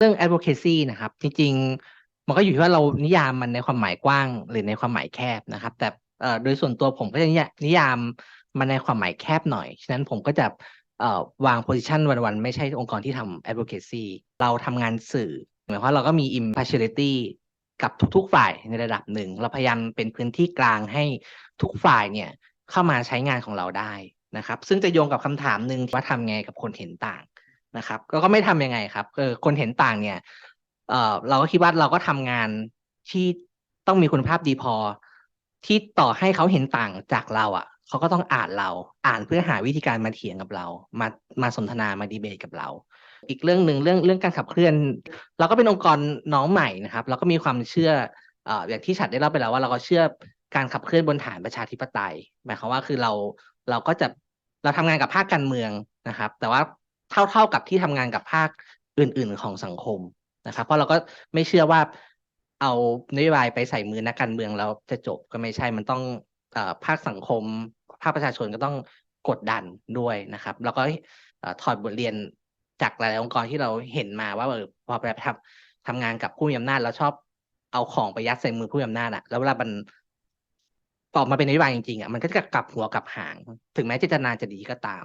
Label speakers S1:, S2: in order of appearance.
S1: เรื่อง advocacy นะครับ จริง ๆ มันก็อยู่ที่ว่าเรานิยามมันในความหมายกว้าง หรือในความหมายแคบนะครับ แต่โดยส่วนตัวผมก็จะนิยามมันในความหมายแคบหน่อย ฉะนั้นผมก็จะวาง position วันๆ ไม่ใช่องค์กรที่ทำ advocacy เราทำงานสื่อหมายความเราก็มี impartiality กับทุกๆฝ่ายในระดับหนึ่ง เราพยายามเป็นพื้นที่กลางให้ทุกฝ่ายเนี่ยเข้ามาใช้งานของเราได้นะครับ ซึ่งจะโยงกับคำถามหนึ่งว่าทำไงกับคนเห็นต่าง นะครับก็ก็ไม่ทำยังไงครับเออคนเห็นต่างเนี่ยเออเราก็คิดว่าเราก็ทำงานที่ต้องมีคุณภาพดีพอ ที่ต่อให้เขาเห็นต่างจากเราอะเขาก็ต้องอ่านเราอ่านเพื่อหาวิธีการมาเถียงกับเรา มามาสนทนามาดีเบตกับเรา อีกเรื่องหนึ่งเรื่องเรื่องการขับเคลื่อน เราก็เป็นองค์กรน้องใหม่นะครับ เราก็มีความเชื่ออ่ออย่างที่ฉัดได้เล่าไปแล้วว่าเราก็เชื่อการขับเคลื่อนบนฐานประชาธิปไตย หมายความว่าคือเราเราก็จะเราทำงานกับภาคการเมืองนะครับ แต่ว่า เท่าเท่ากับที่ทำงานกับภาคอื่น ๆ ของสังคมนะครับ เพราะเราก็ไม่เชื่อว่าเอานโยบายไปใส่มือนักการเมืองแล้วจะจบก็ไม่ใช่มันต้องอภาคสังคม ภาคประชาชนก็ต้องกดดันด้วยนะครับ แล้วก็ถอดบทเรียนจากหลาย ๆ องค์กรที่เราเห็นมาว่าเออพอไปทำทำงานกับผู้มีอำนาจแล้วชอบเอาของไปยัดใส่มือผู้มีอำนาจอะแล้วเวลามันออกมาเป็นนโยบายจริงๆอะมันก็จะกลับหัวกลับหาง ถึงแม้เจตนาจะดีก็ตาม